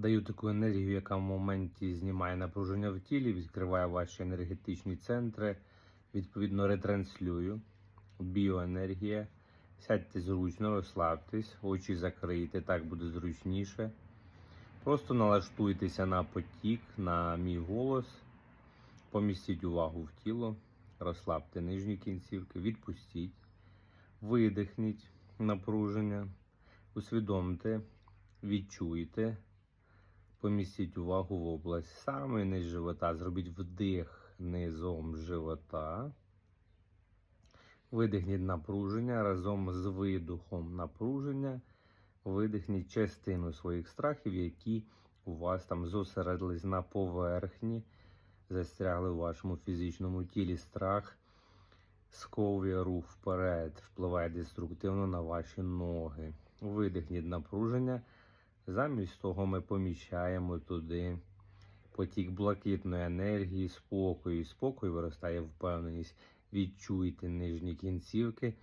Даю таку енергію, яка в моменті знімає напруження в тілі, відкриває ваші енергетичні центри, відповідно ретранслюю. Біоенергія. Сядьте зручно, розслабтесь, очі закрийте, так буде зручніше. Просто налаштуйтеся на потік, на мій голос, помістіть увагу в тіло, розслабте нижні кінцівки, відпустіть, видихніть напруження, усвідомте, відчуйте, помістіть увагу в область саме низ живота. Зробіть вдих низом живота. Видихніть напруження разом з видухом напруження. Видихніть частину своїх страхів, які у вас там зосередились на поверхні, застрягли в вашому фізичному тілі. Страх сковує рух вперед, впливає деструктивно на ваші ноги. Видихніть напруження. Замість того ми поміщаємо туди потік блакитної енергії, спокою. І спокій виростає впевненість. Відчуйте нижні кінцівки,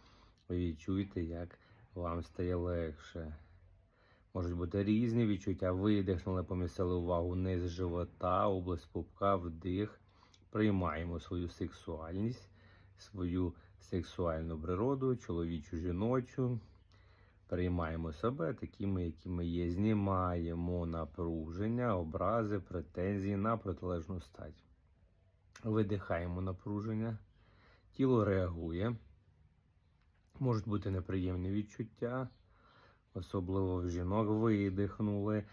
відчуйте, як вам стає легше. Можуть бути різні відчуття. Видихнули, помістили увагу низ живота, область пупка, вдих. Приймаємо свою сексуальність, свою сексуальну природу, чоловічу, жіночу. Приймаємо себе такими, якими є. Знімаємо напруження, образи, претензії на протилежну стать. Видихаємо напруження. Тіло реагує. Можуть бути неприємні відчуття, особливо в жінок. Видихнули,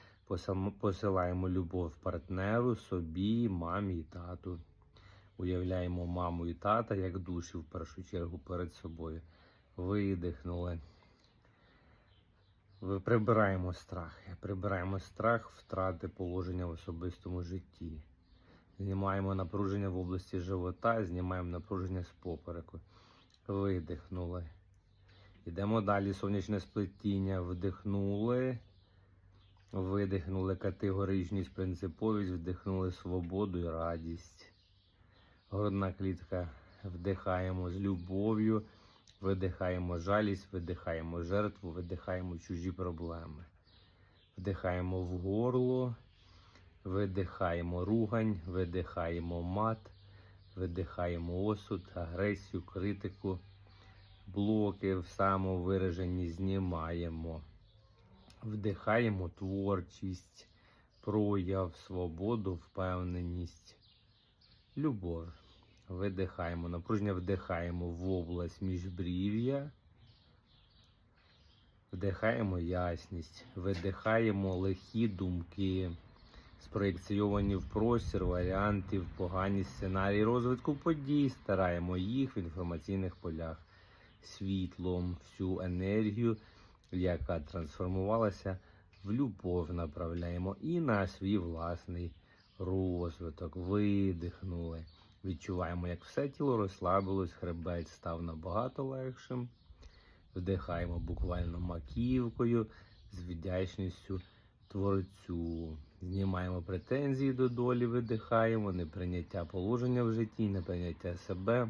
посилаємо любов партнеру, собі, мамі і тату. Уявляємо маму і тата як душі в першу чергу перед собою. Видихнули. Прибираємо страх. Прибираємо страх втрати положення в особистому житті. Знімаємо напруження в області живота, знімаємо напруження з попереку. Видихнули. Йдемо далі. Сонячне сплетіння. Вдихнули. Видихнули категоричність, принциповість, вдихнули свободу і радість. Грудна клітка. Вдихаємо з любов'ю, видихаємо жалість, видихаємо жертву, видихаємо чужі проблеми. Вдихаємо в горло. Видихаємо ругань, видихаємо мат, видихаємо осуд, агресію, критику, блоки в самовираженні знімаємо. Вдихаємо творчість, прояв, свободу, впевненість, любов. Видихаємо. Напруження вдихаємо в область міжбрів'я. Вдихаємо ясність, видихаємо лихі думки, спроєкційовані в простір, варіантів, погані сценарії розвитку подій. Стараємо їх в інформаційних полях світлом, всю енергію, яка трансформувалася в любов, направляємо і на свій власний розвиток. Видихнули. Відчуваємо, як все тіло розслабилось, хребець став набагато легшим. Вдихаємо буквально маківкою з вдячністю творцю. Знімаємо претензії до долі, видихаємо, неприйняття положення в житті, неприйняття себе,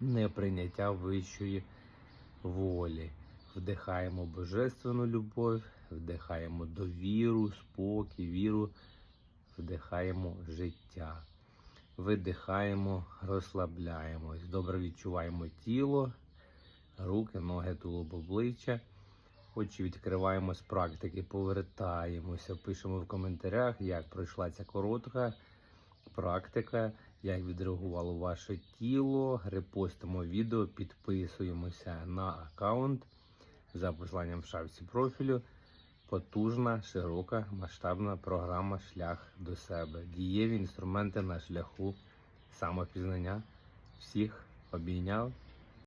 неприйняття вищої волі. Вдихаємо божественну любов, вдихаємо довіру, спокій, віру, вдихаємо життя. Видихаємо, розслабляємось. Добре відчуваємо тіло, руки, ноги, тулуб, обличчя. Очі відкриваємо з практики, повертаємося, пишемо в коментарях, як пройшла ця коротка практика, як відреагувало ваше тіло. Репостимо відео, підписуємося на аккаунт за посиланням в шапці профілю. Потужна, широка, масштабна програма Шлях до себе. Дієві інструменти на шляху самопізнання. Всіх обійняв